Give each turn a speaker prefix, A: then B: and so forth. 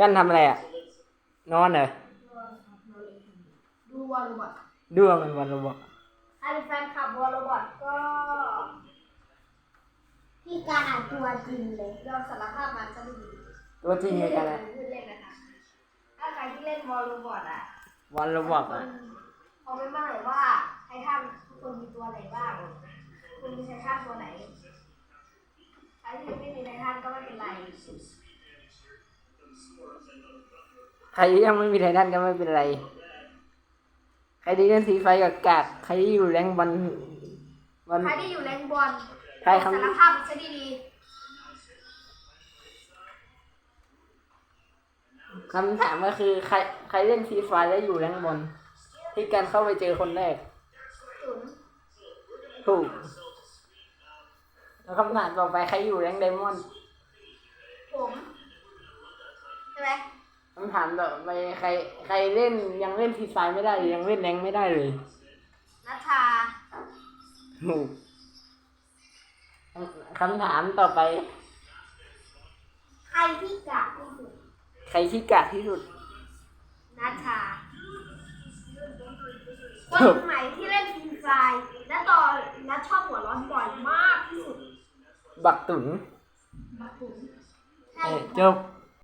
A: กันทำอะไรอะ นอนเหรอ
B: ดูวอลโรบอท
A: ดูว่ามันวันระบอก
B: ใครเป็นแฟนคลับวอลโรบอทก็พี่การอ่านตัวจริงเลยยอมสารภาพมันจะไม่ดี
A: ตัวจริงไงกันนะ
B: พูดเล่นนะคะถ้าใครที่เล่นวอลโรบอทอะ
A: วันระบอก
B: ค
A: อะ
B: นคอมเมนต์มาหน่อยว่าไททันทุกคนมีตัวไหนบ้างคุณมีไททันตัวไหนใครที่ยังไม่มีไททันก็ไม่เป็นไร
A: ใค รที่ยังไม่มีไททันก็ไม่เป็นไร ใครที่เล่นสีไฟกับกากใครที่อยู่แรงบอลบอล
B: ใครที่อยู่แรงบอล
A: ใครคำ
B: สารภาพซะดี
A: คำถามก็คือใครใครเล่นฟรีไฟแล้วอยู่แรงบอลที่การเข้าไปเจอคนแรก
B: ๆศูนย์
A: ถูก แล้วคำถามต่อไปใครอยู่แรงไดมอนด์
B: ผมใช่ไหม
A: คำถามต่อไปใครใครเล่นยังเล่นฟรีไฟไม่ได้ยังเล่นแรงไม่ได้เลย
B: นัชชา
A: ถูกคำถามต่อไป
B: ใครที่กากที่สุด
A: ใครที่กากที่สุด
B: นัชชาคนไหนที่เล่นฟรีไฟร์และตอนนัชชอบหัวร้อนบ่อยมากที่สุด
A: บักตุน
B: มาถึงใช่
A: เอ้ยจบ